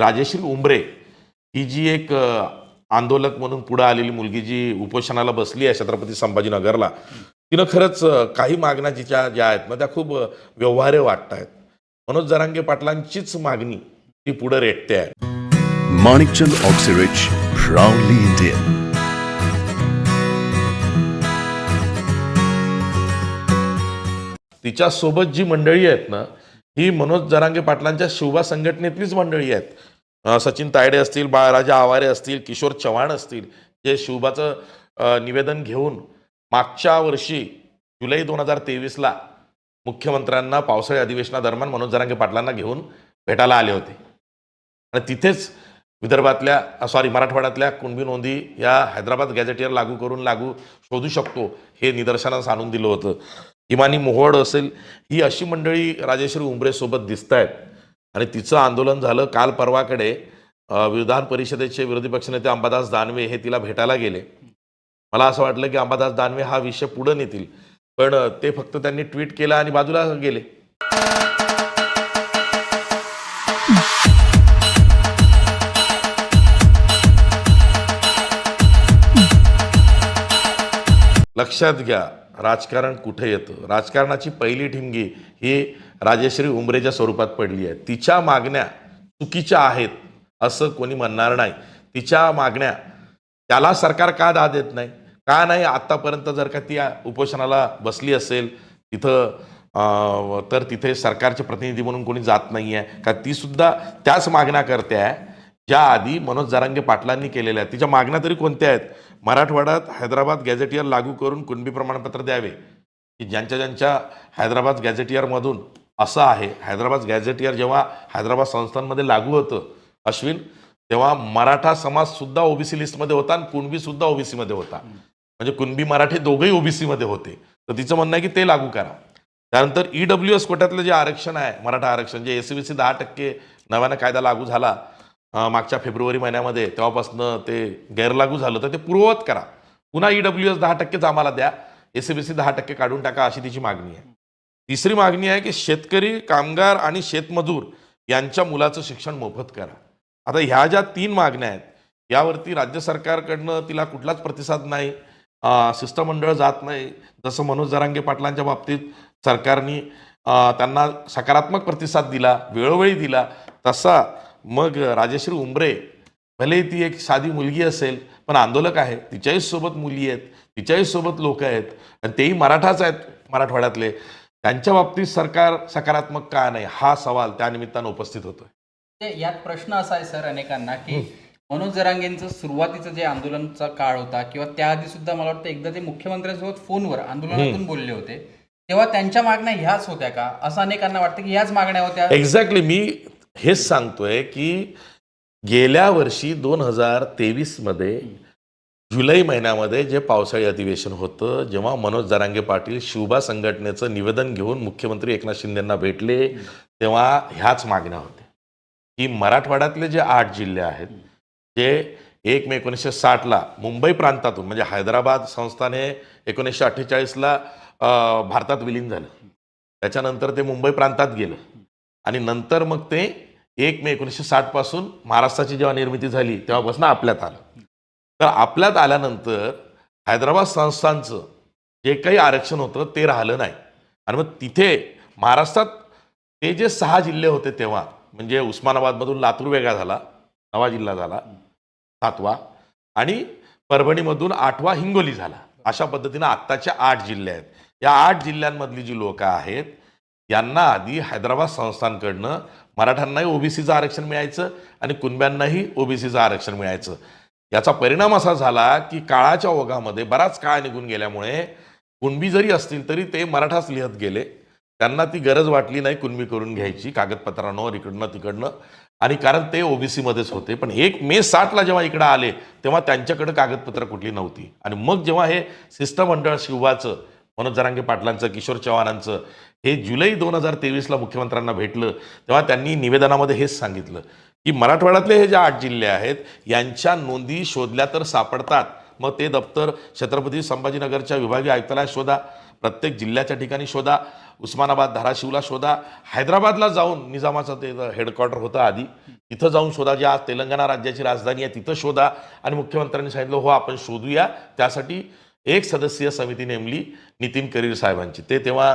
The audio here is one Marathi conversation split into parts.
राजेश्री उंबरे ही जी एक आंदोलक म्हणून पुढे आलेली मुलगी जी उपोषणाला बसली आहे छत्रपती संभाजीनगरला तिनं खरंच काही मागण्या जिच्या ज्या आहेत ना त्या खूप व्यवहार्य वाटत आहेत. मनोज जरांगे पाटलांचीच मागणी ती पुढे रेटते आहे. Manikchand Oxyrich, proudly Indian. तिच्यासोबत जी मंडळी आहेत ना ही मनोज जरांगे पाटलांच्या शिवबा संघटनेतलीच मंडळी आहेत. सचिन तायडे असतील बाळराजा आवारे असतील किशोर चव्हाण असतील जे शिवबाचं निवेदन घेऊन मागच्या वर्षी जुलै दोन हजार तेवीसला मुख्यमंत्र्यांना पावसाळी अधिवेशनादरम्यान मनोज जरांगे पाटलांना घेऊन भेटायला आले होते. आणि तिथेच विदर्भातल्या सॉरी मराठवाड्यातल्या कुणबी नोंदी या हैदराबाद गॅझेटियर लागू करून लागू शोधू शकतो हे निदर्शनास आणून दिलं होतं. इमानी मोहोड असेल ही अशी मंडळी राजेश्री उंबरेसोबत दिसत आहेत आणि तिचं आंदोलन झालं काल परवाकडे विधान परिषदेचे विरोधी पक्षनेते अंबादास दानवे हे तिला भेटायला गेले. मला असं वाटलं की अंबादास दानवे हा विषय पुढे नेतील. पण ते फक्त त्यांनी ट्विट केलं आणि बाजूला गेले. लक्षात घ्या राजकारण कुठे येतं? राजकारणाची पहिली ठिणगी ही राजेश्री उमरेच्या स्वरूपात पडली आहे. तिच्या मागण्या चुकीच्या आहेत असं कोणी म्हणणार नाही. तिच्या मागण्या त्याला सरकार का दाद देत नाही? का नाही आत्तापर्यंत जर का ती उपोषणाला बसली असेल तिथं तर तिथे सरकारचे प्रतिनिधी म्हणून कोणी जात नाही आहे का तीसुद्धा त्याच मागण्या करते आहे. ज्या आधी मनोज जरांगे पाटलांनी केलेल्या आहेत. तिच्या मागण्या तरी कोणत्या आहेत? मराठवाड्यात हैदराबाद गॅझेटियर लागू करून कुणबी प्रमाणपत्र द्यावे? की ज्यांच्या ज्यांच्या हैदराबाद गॅझेटियरमधून असं आहे. हैदराबाद गॅझेटियर जेव्हा हैदराबाद संस्थांमध्ये लागू होतं अश्विन तेव्हा मराठा समाज सुद्धा ओबीसी लिस्टमध्ये होता आणि कुणबी सुद्धा ओबीसी मध्ये होता. म्हणजे कुणबी मराठी दोघंही ओबीसी मध्ये होते. तर तिचं म्हणणं आहे की ते लागू करा. त्यानंतर ई डब्ल्यू एस कोट्यातलं जे आरक्षण आहे मराठा आरक्षण जे एसीबीसी दहा टक्के नव्यानं कायदा लागू झाला मागच्या फेब्रुवारी महिन्यामध्ये तेव्हापासनं ते गैरलागू झालं तर ते पूर्ववत करा. पुन्हा ई डब्ल्यू एस दहा टक्केच आम्हाला द्या. एसीबीसी दहा टक्के काढून टाका अशी तिची मागणी आहे. तिसरी मागणी आहे की शेतकरी कामगार आणि शेतमजूर यांच्या मुलाचं शिक्षण मोफत करा. आता ह्या ज्या तीन मागण्या आहेत यावरती राज्य सरकारकडनं तिला कुठलाच प्रतिसाद नाही शिष्टमंडळ जात नाही. जसं मनोज जरांगे पाटलांच्या बाबतीत सरकारने त्यांना सकारात्मक प्रतिसाद दिला वेळोवेळी दिला तसा मग राजेश्री उंबरे भले ती एक साधी मुलगी असेल पण आंदोलक आहे. तिच्याही सोबत मुली आहेत तिच्याही सोबत लोक आहेत. आणि तेही मराठाच आहेत मराठवाड्यातले. त्यांच्या बाबतीत सरकार सकारात्मक का नाही हा सवाल त्या निमित्तानं उपस्थित होतोय. यात प्रश्न असा आहे सर अनेकांना की मनोज जरांगेंचं सुरुवातीचं जे आंदोलनचा काळ होता किंवा त्याआधी सुद्धा मला वाटतं एकदा ते मुख्यमंत्र्यांसोबत फोनवर आंदोलनातून बोलले होते. तेव्हा त्यांच्या मागण्या ह्याच होत्या का? असं अनेकांना वाटतं की ह्याच मागण्या होत्या. एक्झॅक्टली मी हेच सांगतोय की गेल्या वर्षी दोन हजार तेवीसमध्ये जुलै महिन्यामध्ये जे पावसाळी अधिवेशन होतं जेव्हा मनोज जरांगे पाटील शिवबा संघटनेचं निवेदन घेऊन मुख्यमंत्री एकनाथ शिंदेंना भेटले तेव्हा ह्याच मागण्या होत्या. की मराठवाड्यातले जे आठ जिल्हे आहेत जे एक मे एकोणीसशे साठला मुंबई प्रांतातून म्हणजे हैदराबाद संस्थाने एकोणीसशे अठ्ठेचाळीसला भारतात विलीन झालं. त्याच्यानंतर ते मुंबई प्रांतात गेलं. आणि नंतर मग ते एक मे एकोणीसशे साठपासून महाराष्ट्राची जेव्हा निर्मिती झाली तेव्हापासून आपल्यात आलं. तर आपल्यात आल्यानंतर हैदराबाद संस्थांचं जे काही आरक्षण होतं ते राहिलं नाही. आणि मग तिथे महाराष्ट्रात ते जे सहा जिल्हे होते तेव्हा म्हणजे उस्मानाबादमधून लातूर वेगळा झाला नवा जिल्हा झाला सातवा आणि परभणीमधून आठवा हिंगोली झाला. अशा पद्धतीनं आत्ताच्या आठ जिल्हे आहेत. या आठ जिल्ह्यांमधली जी लोकं आहेत यांना आधी हैदराबाद संस्थांकडनं मराठ्यांनाही ओबीसीचं आरक्षण मिळायचं आणि कुणब्यांनाही ओबीसीचं आरक्षण मिळायचं. याचा परिणाम असा झाला की काळाच्या ओघामध्ये बराच काळ निघून गेल्यामुळे कुणबी जरी असतील तरी ते मराठाच लिहत गेले. त्यांना ती गरज वाटली नाही कुणबी करून घ्यायची कागदपत्रांवर इकडनं तिकडनं. आणि कारण ते ओबीसी मध्येच होते. पण एक मे साठला जेव्हा इकडं आले तेव्हा त्यांच्याकडे कागदपत्र कुठली नव्हती. आणि मग जेव्हा हे शिष्टमंडळ शिवबाचं मनोज जरांगे पाटलांचं किशोर चव्हाणांचं हे जुलै दोन हजार तेवीसला मुख्यमंत्र्यांना भेटलं तेव्हा त्यांनी निवेदनामध्ये हेच सांगितलं. की मराठवाड्यातले हे जे आठ जिल्हे आहेत यांच्या नोंदी शोधल्या तर सापडतात. मग ते दप्तर छत्रपती संभाजीनगरच्या विभागीय आयुक्तालयात शोधा प्रत्येक जिल्ह्याच्या ठिकाणी शोधा उस्मानाबाद धाराशिवला शोधा हैदराबादला जाऊन निजामाचं ते हेडक्वार्टर होतं आधी. तिथं जाऊन शोधा जी आज तेलंगणा राज्याची राजधानी आहे तिथं शोधा. आणि मुख्यमंत्र्यांनी सांगितलं हो आपण शोधूया. त्यासाठी एक सदस्यीय समिती नेमली नितीन करीर साहेबांची. ते तेव्हा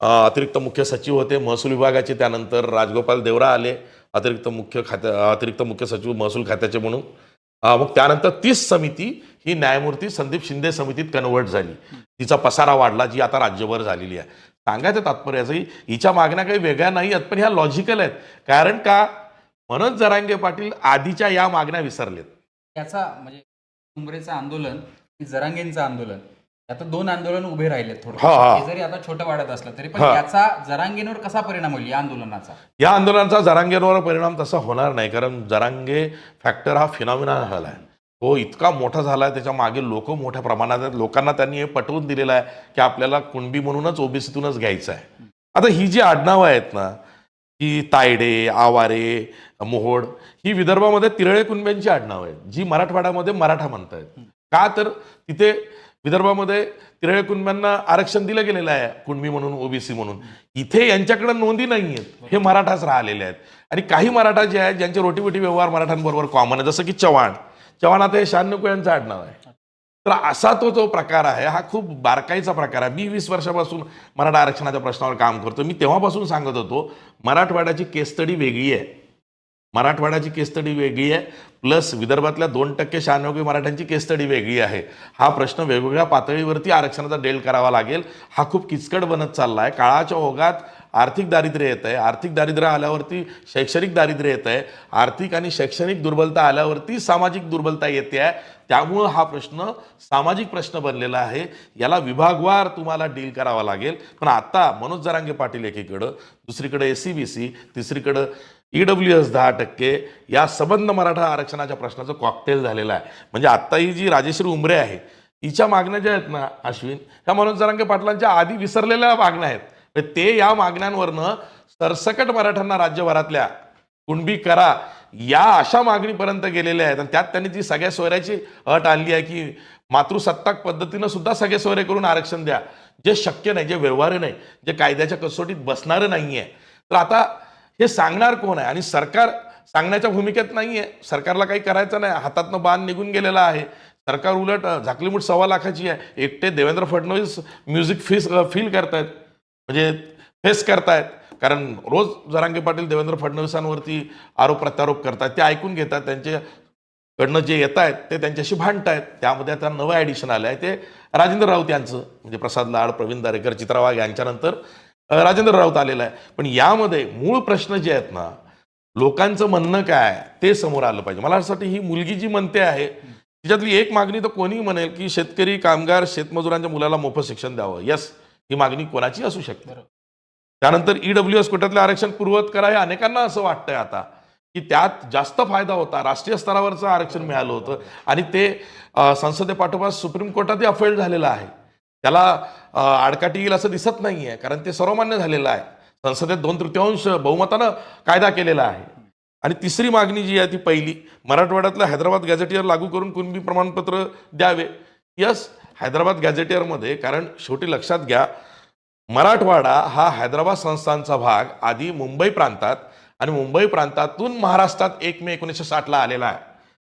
अतिरिक्त मुख्य सचिव होते. महसूल विभागाचे त्यानंतर राजगोपाल देवरा आले. अतिरिक्त मुख्य खात्या अतिरिक्त मुख्य सचिव महसूल खात्याचे म्हणून. मग त्यानंतर तीच समिती ही न्यायमूर्ती संदीप शिंदे समितीत कन्वर्ट झाली. तिचा पसारा वाढला जी आता राज्यभर झालेली आहे. सांगायचं तात्पर्य हिच्या मागण्या काही वेगळ्या नाही आहेत पण ह्या लॉजिकल आहेत. कारण का? मनोज जरांगे पाटील आधीच्या या मागण्या विसरलेत. त्याचा म्हणजे उमरेचं आंदोलन जरांगेंचं आंदोलन आता दोन आंदोलन उभे राहिले थोडं. हा, हा. हे जरी आता छोटं वाढत असलं तरी पण हा. याचा जरांगेंवर कसा परिणाम होईल या आंदोलनाचा? या आंदोलनाचा जरांगेवर परिणाम तसा होणार नाही कारण जरांगे फॅक्टर हा फिनॉमिना झाला आहे तो इतका मोठा झाला आहे त्याच्यामागे लोक मोठ्या प्रमाणात आहेत. लोकांना त्यांनी हे पटवून दिलेलं आहे की आपल्याला कुणबी म्हणूनच ओबीसीतूनच घ्यायचं आहे. आता ही जी आडनावं आहेत ना की तायडे आवारे मोहोड ही विदर्भामध्ये तिरळे कुणब्यांची आडनावं आहेत जी मराठवाड्यामध्ये मराठा म्हणतायत. का तर तिथे विदर्भामध्ये तिरळे कुणब्यांना आरक्षण दिलं गेलेलं आहे कुणबी म्हणून ओबीसी म्हणून. इथे यांच्याकडे नोंदी नाही आहेत. हे मराठाच राहिलेले आहेत. आणि काही मराठा जे आहेत ज्यांचे रोटीबोटी व्यवहार मराठ्यांबरोबर कॉमन आहे जसं की चव्हाण. चव्हाण आता हे शहाण्णव यांचं आडनाव आहे. तर असा तो जो प्रकार आहे. हा खूप बारकाईचा प्रकार आहे. मी वीस वर्षापासून मराठा आरक्षणाच्या प्रश्नावर काम करतो. मी तेव्हापासून सांगत होतो मराठवाड्याची केस स्टडी वेगळी आहे. मराठवाड्याची केस स्टडी वेगळी आहे. प्लस विदर्भातल्या दोन टक्के शहाण्णव मराठ्यांची केस स्टडी वेगळी आहे. हा प्रश्न वेगवेगळ्या पातळीवरती आरक्षणाचा डेल करावा लागेल. हा खूप किचकट बनत चालला आहे काळाच्या ओघात आर्थिक दारिद्र्य येत आहे आर्थिक दारिद्र्य आल्यावरती शैक्षणिक दारिद्र्य येत आहे आर्थिक आणि शैक्षणिक दुर्बलता आल्यावरती सामाजिक दुर्बलता येते आहे. त्यामुळं हा प्रश्न सामाजिक प्रश्न बनलेला आहे. याला विभागवार तुम्हाला डील करावा लागेल. पण आता मनोज जरांगे पाटील एकीकडं दुसरीकडे एस सी बी सी तिसरीकडं ई डब्ल्यू एस दहा टक्के या सबंध मराठा आरक्षणाच्या प्रश्नाचं कॉकटेल झालेलं आहे. म्हणजे आत्ता ही जी राजेश्री उमरे आहे हिच्या मागण्या ज्या आहेत ना अश्विन ह्या मनोज जरांगे पाटलांच्या आधी विसरलेल्या मागण्या आहेत. ते या मागण्यांवरनं सरसकट मराठ्यांना राज्यभरातल्या कुणबी करा या अशा मागणीपर्यंत गेलेल्या आहेत. आणि त्यात त्यांनी ती सगळ्या सोयऱ्याची अट आणली आहे की मातृसत्ताक पद्धतीनं सुद्धा सगळे सोयरे करून आरक्षण द्या. जे शक्य नाही जे व्यवहार नाही जे कायद्याच्या कसोटीत बसणारं नाही आहे तर आता हे सांगणार कोण आहे? आणि सरकार सांगण्याच्या भूमिकेत नाही आहे सरकारला काही करायचं नाही. हातातनं बाण निघून गेलेला आहे. सरकार उलट झाकलीमूठ सव्वा लाखाची आहे. एकटे Devendra Fadnavis music fees feel करतायत. म्हणजे फेस करतायत. कारण रोज जरांगे पाटील देवेंद्र फडणवीसांवरती आरोप प्रत्यारोप करतात ते ऐकून घेतात. त्यांचे कडनं जे येत आहेत ते त्यांच्याशी भांडतायत. त्यामध्ये आता नवं ॲडिशन आलं आहे ते राजेंद्र राऊत यांचं म्हणजे प्रसाद लाड प्रवीण दारेकर चित्रा वाघ यांच्यानंतर राजेंद्र राऊत आलेला आहे. पण यामध्ये मूळ प्रश्न जे आहेत ना लोकांचं म्हणणं काय ते समोर आलं पाहिजे. मला असं वाटतं ही मुलगी जी म्हणते आहे तिच्यातली एक मागणी तर कोणीही म्हणेल की शेतकरी कामगार शेतमजुरांच्या मुलाला मोफत शिक्षण द्यावं. यस ही मागणी कोणाची असू शकते. त्यानंतर ईडब्ल्यू एस कोट्यातलं आरक्षण पूर्वत करा हे अनेकांना असं वाटतंय आता की त्यात जास्त फायदा होता. राष्ट्रीय स्तरावरचं आरक्षण मिळालं होतं. आणि ते संसदेपाठोपाठ सुप्रीम कोर्टातही अफेल्ड झालेलं आहे. त्याला आडकाठी येईल असं दिसत नाही आहे कारण ते सर्वमान्य झालेलं आहे. संसदेत दोन तृतीयांश बहुमतानं कायदा केलेला आहे. आणि तिसरी मागणी जी आहे ती पहिली मराठवाड्यातल्या हैदराबाद गॅझेटियर लागू करून कुणबी प्रमाणपत्र द्यावे? यस हैदराबाद गॅझेटियरमध्ये कारण शेवटी लक्षात घ्या मराठवाडा हा हैदराबाद संस्थांचा भाग आधी मुंबई प्रांतात आणि मुंबई प्रांतातून महाराष्ट्रात एक मे एकोणीसशे साठला आलेला आहे.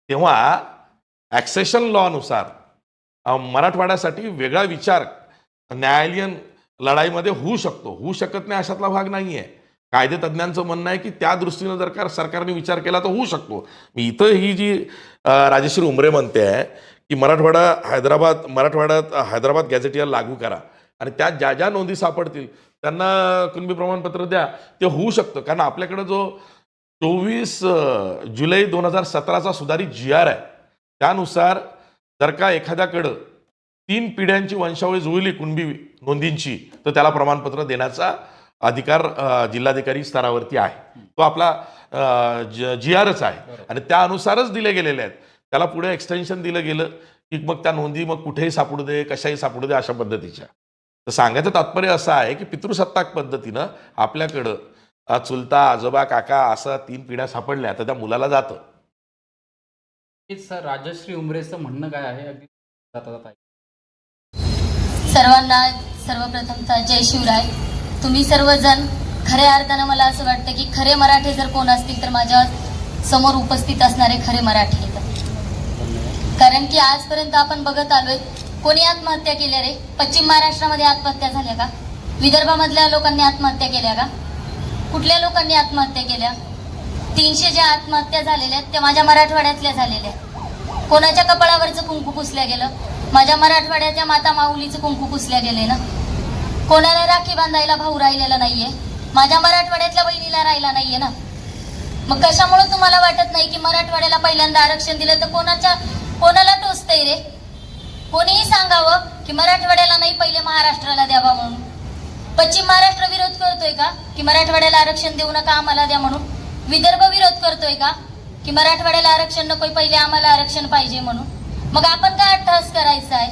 तेव्हा ॲक्सेशन लॉनुसार मराठवाड्यासाठी वेगळा विचार न्यायालयीन लढाईमध्ये होऊ शकतो. होऊ शकत नाही अशातला भाग नाही आहे कायदे तज्ज्ञांचं म्हणणं आहे की त्या दृष्टीनं जर का सरकारने विचार केला तर होऊ शकतो. मी इथं ही जी राजेश्री उमरे म्हणते आहे की मराठवाडा हैदराबाद मराठवाड्यात हैदराबाद गॅझेटियर लागू करा. आणि त्या ज्या ज्या नोंदी सापडतील त्यांना कुणबी प्रमाणपत्र द्या. ते होऊ शकतं. कारण आपल्याकडं जो चोवीस जुलै दोन हजार सतराचा सुधारित जी आर आहे त्यानुसार जर का एखाद्याकडं तीन पिढ्यांची वंशावळी जुळली कुणबी नोंदींची तर त्याला प्रमाणपत्र देण्याचा अधिकार जिल्हाधिकारी स्तरावरती आहे. तो आपला जी आरच आहे. आणि त्यानुसारच दिले गेलेले आहेत. त्याला पुढे एक्सटेन्शन दिलं गेलं की मग त्या नोंदी मग कुठेही सापडू दे कशाही सापडू दे अशा पद्धतीच्या. तर सांगायचं तात्पर्य असं आहे की पितृसत्ताक पद्धतीनं आपल्याकडं चुलता आजोबा काका असं तीन पिढ्या सापडल्या तर त्या मुलाला जातं. सर. राजश्री उमरेचं म्हणणं काय आहे? अगदी जाता जाता सर्वांना सर्वप्रथमतः जय शिवराय. तुम्ही सर्वजण खऱ्या अर्थानं मला असं वाटतं की खरे मराठे जर कोण असतील तर माझ्यासमोर उपस्थित असणारे खरे मराठे कारण की आजपर्यंत आपण बघत आलोय कोणी आत्महत्या केल्या रे? पश्चिम महाराष्ट्रामध्ये आत्महत्या झाल्या का? विदर्भामधल्या लोकांनी आत्महत्या केल्या का? कुठल्या लोकांनी आत्महत्या केल्या? तीनशे ज्या आत्महत्या झालेल्या आहेत त्या माझ्या मराठवाड्यातल्या झालेल्या आहेत. कोणाच्या कपाळावरचं कुंकू पुसल्या गेलं? माझ्या मराठवाड्याच्या माता माऊलीचं कुंकू पुसल्या गेले ना? कोणाला राखी बांधायला भाऊ राहिलेला नाहीये? माझ्या मराठवाड्यातल्या बहिणीला राहिला नाहीये ना? मग कशामुळे तुम्हाला वाटत नाही की मराठवाड्याला पहिल्यांदा आरक्षण दिलं तर कोणाच्या कोणाला टोचतंय रे? कोणीही सांगावं की मराठवाड्याला नाही पहिले महाराष्ट्राला द्यावा म्हणून. पश्चिम महाराष्ट्र विरोध करतोय का? की मराठवाड्याला आरक्षण देऊ नका आम्हाला द्या म्हणून? विदर्भ विरोध करतोय का? की मराठवाड्याला आरक्षण नकोय पहिले आम्हाला आरक्षण पाहिजे म्हणून. मग आपण काय अट्टहास करायचा आहे?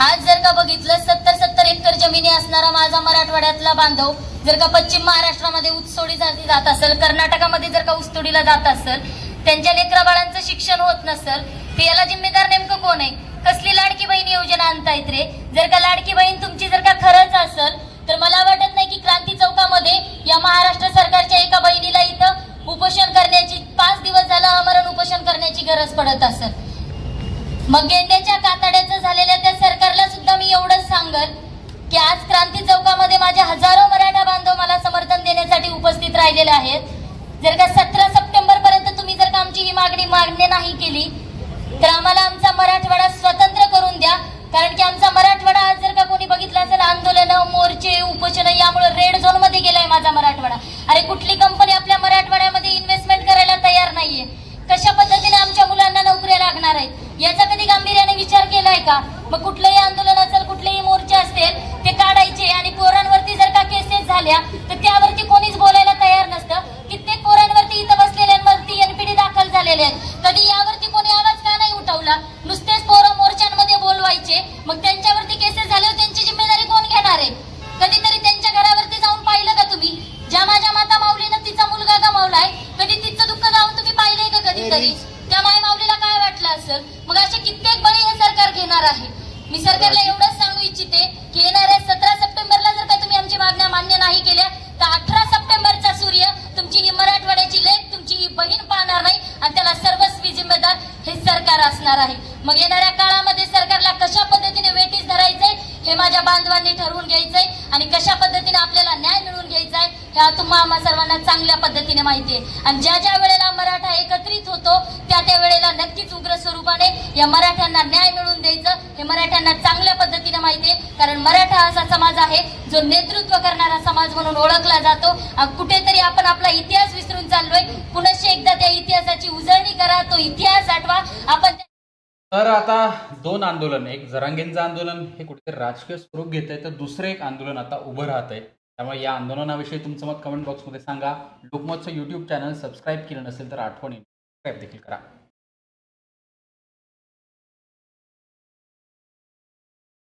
आज जर का बघितलं सत्तर सत्तर एकर जमिनी असणारा माझा मराठवाड्यातला बांधव जर का पश्चिम महाराष्ट्रामध्ये ऊसतोडी जात असेल कर्नाटकामध्ये जर का ऊसतोडीला जात असेल त्यांच्या लेकरा बाळांचं शिक्षण होत नसेल तर याला जिम्मेदार नेमकं कोण आहे? कसली लाडकी बहीण योजना आणतायत रे? जर का लाडकी बहीण तुमची जर का खरंच असेल तर मला वाटत नाही की क्रांती चौकामध्ये या महाराष्ट्र सरकारच्या एका बहिणीला इथं उपोषण करण्याची पाच दिवस झालं आमरण उपोषण करण्याची गरज पडत असत मग गेंड्याच्या कातड्याचं झालेल्या त्या सरकारला सुद्धा मी एवढंच सांगल की आज क्रांती चौकामध्ये माझे हजारो मराठा बांधव मला समर्थन देण्यासाठी उपस्थित राहिलेले आहेत. जर का सतरा सप्टेंबर पर्यंत तुम्ही जर का आमची ही मागणी मागणी नाही केली तर आम्हाला आमचा मराठवाडा स्वतंत्र करून द्या. कारण की आमचा मराठवाडा आज जर का कोणी बघितला असेल आंदोलन मोर्चे उपोषण यामुळे रेड झोनमध्ये गेलाय माझा मराठा अरे कुठली कंपनी आपल्या मराठवाड्यामध्ये इन्व्हेस्टमेंट करायला तयार नाहीये कशा पद्धतीने आमच्या मुलांना नोकऱ्या लागणार आहेत याचा कधी गांभीर्याने विचार केलाय का मग कुठलंही आंदोलन असेल कुठलेही मोर्चे असतील ते काढायचे आणि पोरांवरती जर का केसेस झाल्या तर त्यावरती कोणीच बोलायला तयार नसतं कित्येक पोरांवरती इथं बसलेल्यांवरती एनपीडी दाखल झालेले आहेत कधी यावरती कोणी आवाज का नाही उठवला नुसतेच पोरं मोर्चांमध्ये बोलवायचे मग त्यांच्यावरती केसेस झाल्यावर त्यांची जिम्मेदारी कोण घेणार आहे कधीतरी त्यांच्या घरावरती जाऊन पाहिलं का तुम्ही ज्या माझ्या माता माऊलीनं तिचा मुलगा गमावलाय कधी तिचं दुःख जाऊन तुम्ही पाहिलंय का कधीतरी त्या माय माऊलीला काय वाटलं असेल मग असे कित्येक बळी हे सरकार घेणार आहे मी सरकारला एवढंच सांगू इच्छिते की येणाऱ्या सतरा सप्टेंबरला जर का तुम्ही आमची मागण्या मान्य नाही केल्या तर अठरा सप्टेंबरचा सूर्य तुमची ही मराठवाड्याची लेख तुमची ही बहीण पाहणार नाही आणि त्याला सर्वस्वी जिम्मेदार हे सरकार असणार आहे. मग येणाऱ्या काळामध्ये सरकारला कशा पद्धतीने वेटीस धरायचंय हे माझ्या बांधवांनी ठरवून घ्यायचंय आणि कशा पद्धतीने आपल्याला न्याय मिळवून घ्यायचा आहे हे तुम्हा आम्हा सर्वांना चांगल्या पद्धतीने माहिती आहे. आणि ज्या ज्या वेळेला मराठा एकत्रित होतो त्या त्या वेळेला नक्कीच उग्र स्वरूपाने या मराठ्यांना न्याय मिळवून द्यायचं हे मराठ्यांना चांगल्या पद्धतीने माहिती आहे. कारण मराठा असा समाज आहे जो नेतृत्व करणारा समाज म्हणून ओळखला जातो कुठेतरी आपण आपला इतिहास विसरून चाललोय. पुनश्च एकदा त्या इतिहासाची उजळणी करा तो इतिहास आठवा. आपण तर आता दोन आंदोलन एक जरांगेंचं आंदोलन हे कुठेतरी राजकीय स्वरूप घेत आहे तर दुसरं एक आंदोलन आता उभं राहत आहे त्यामुळे या आंदोलनाविषयी तुमचं मत कमेंट बॉक्समध्ये सांगा. लोकमतचं युट्यूब चॅनल सबस्क्राईब केलं नसेल तर आठवणी सबस्क्राईब देखील करा.